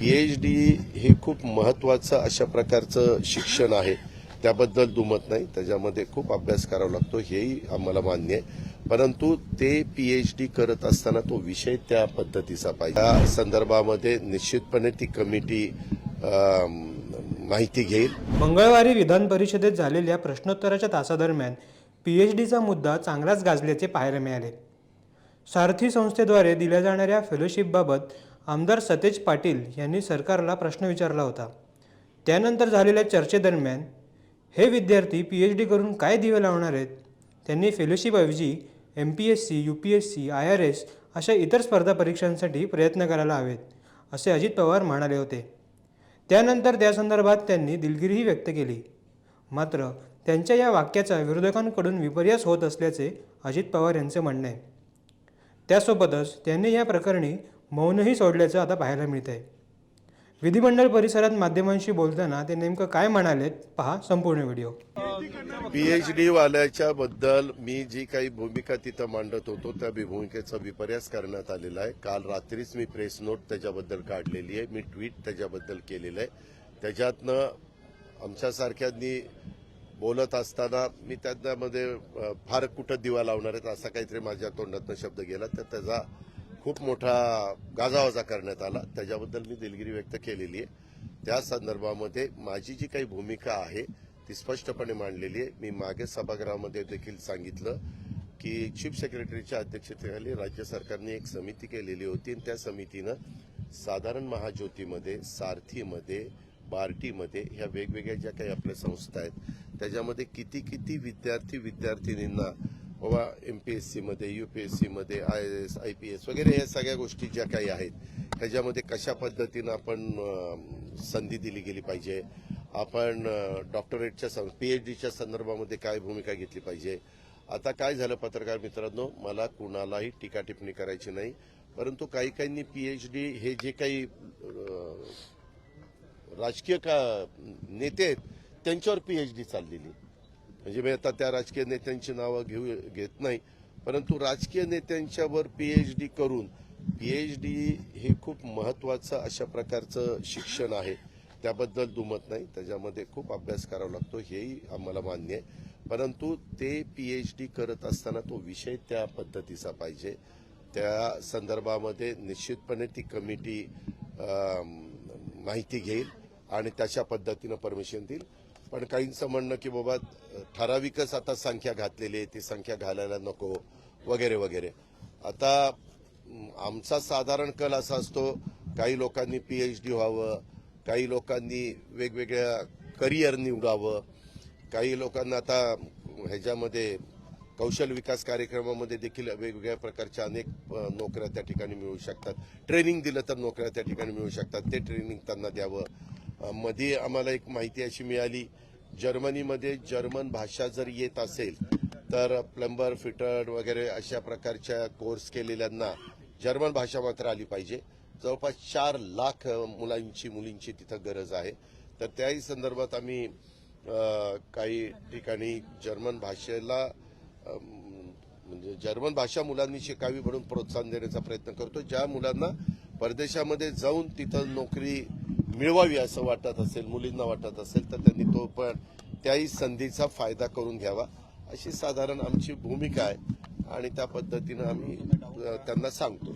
PH D हे खूप महत्वाचं अशा प्रकारचं शिक्षण आहे. त्याबद्दल दुमत नाही. त्याच्यामध्ये खूप अभ्यास करावा लागतो. हेही आम्हाला मान्य आहे. परंतु ते पीएच डी करत असताना तो विषय त्या पद्धतीचा पाहिजे. त्या संदर्भामध्ये निश्चितपणे ती कमिटी माहिती घेईल. मंगळवारी विधान परिषदेत झालेल्या प्रश्नोत्तराच्या तासादरम्यान पीएचडीचा मुद्दा चांगलाच गाजल्याचे पाहायला मिळाले. सारथी संस्थेद्वारे दिल्या जाणाऱ्या फेलोशिपबाबत आमदार सतेज पाटील यांनी सरकारला प्रश्न विचारला होता. त्यानंतर झालेल्या चर्चेदरम्यान हे विद्यार्थी पी एच डी करून काय दिवे लावणार आहेत? त्यांनी फेलोशिपऐवजी M P S C U P S C I R S अशा इतर स्पर्धा परीक्षांसाठी प्रयत्न करायला हवेत असे अजित पवार म्हणाले होते. त्यानंतर त्या संदर्भात त्यांनी दिलगिरीही व्यक्त केली. मात्र त्यांच्या या वाक्याचा विरोधकांकडून विपर्यास होत असल्याचे अजित पवार यांचे म्हणणे. आहे त्यासोबतच त्यांनी या प्रकरणी मौनही सोडल्याचं आता पाहायला मिळत आहे विधिमंडळ परिसरात माध्यमांशी बोलताना ते नेमकं काय म्हणालेत पहा संपूर्ण व्हिडिओ. पीएच डी वाल्याच्या बद्दल मी जी काही भूमिका तिथं मांडत होतो त्या भूमिकेचा विपर्यास करण्यात आलेला आहे. काल रात्रीच मी प्रेस नोट त्याच्याबद्दल काढलेली आहे. मी ट्विट त्याच्याबद्दल केलेलं आहे. त्याच्यातनं आमच्यासारख्यांनी बोलत असताना मी त्यामध्ये फार कुठं दिवा लावणार आहेत असा काहीतरी माझ्या तोंडातनं शब्द गेला तर त्याचा खूप मोठा गाजावाजा करण्यात आला. त्याच्याबद्दल मी दिलगिरी व्यक्त केलेली आहे. त्या संदर्भामध्ये माझी जी काही भूमिका आहे ती स्पष्टपणे मांडलेली आहे. मी मागे सभागृहामध्ये देखील सांगितलं की चीफ सेक्रेटरीच्या अध्यक्षतेखाली राज्य सरकारने एक समिती केलेली होती. आणि त्या समितीनं साधारण महाज्योतीमध्ये सारथीमध्ये बार्टीमध्ये ह्या वेगवेगळ्या ज्या काही आपल्या संस्था आहेत त्याच्यामध्ये किती किती विद्यार्थी विद्यार्थिनींना बाबा एम पी एस सीमध्ये यू पी एस सीमध्ये I S I P S वगैरे या सगळ्या गोष्टी ज्या काही आहेत त्याच्यामध्ये कशा पद्धतीनं आपण संधी दिली गेली पाहिजे? आपण डॉक्टरेटच्या पी एच डीच्या संदर्भामध्ये काय भूमिका घेतली पाहिजे? आता काय झालं पत्रकार मित्रांनो? मला कुणालाही टीका टिप्पणी करायची नाही परंतु काही काहींनी पी एच डी हे जे काही राजकीय का नेते आहेत त्यांच्यावर पी एच डी चाललेली. म्हणजे मी आता त्या राजकीय नेत्यांची नावं घेऊ घेत नाही परंतु राजकीय नेत्यांच्यावर पीएच डी करून पीएच डी हे खूप महत्वाचं अशा प्रकारचं शिक्षण आहे. त्याबद्दल दुमत नाही. त्याच्यामध्ये खूप अभ्यास करावा लागतो हेही आम्हाला मान्य आहे. परंतु ते पी एच डी करत असताना तो विषय त्या पद्धतीचा पाहिजे. त्या संदर्भामध्ये निश्चितपणे ती कमिटी माहिती घेईल आणि त्याच्या पद्धतीनं परमिशन देईल. पण काहींचं म्हणणं की बाबा ठराविकच आता संख्या घातलेली आहे ती संख्या घालायला नको वगैरे वगैरे. आता आमचा साधारण कल असा असतो काही लोकांनी पीएच डी व्हावं काही लोकांनी वेगवेगळ्या करिअर निवडावं काही लोकांना आता ह्याच्यामध्ये कौशल विकास कार्यक्रमामध्ये देखील वेगवेगळ्या प्रकारच्या अनेक नोकऱ्या त्या ठिकाणी मिळू शकतात. ट्रेनिंग दिलं तर नोकऱ्या त्या ठिकाणी मिळू शकतात. ते ट्रेनिंग त्यांना द्यावं. मध्ये आम्हाला एक माहिती अशी मिळाली. जर्मनीमध्ये जर्मन भाषा जर येत असेल तर प्लंबर फिटर वगैरे अशा प्रकारच्या कोर्स केलेल्यांना जर्मन भाषा मात्र आली पाहिजे. जवळपास चार लाख मुलांची मुलींची तिथं गरज आहे. तर त्याही संदर्भात आम्ही काही ठिकाणी जर्मन भाषेला म्हणजे जर्मन भाषा मुलांनी शिकावी म्हणून प्रोत्साहन देण्याचा प्रयत्न करतो. ज्या मुलांना परदेशामध्ये जाऊन तिथं नोकरी मिळवावी असं वाटत असेल मुलींना वाटत असेल तर त्यांनी तो पण त्याही संधीचा फायदा करून घ्यावा. अशी साधारण आमची भूमिका आहे आणि त्या पद्धतीनं आम्ही त्यांना सांगतो.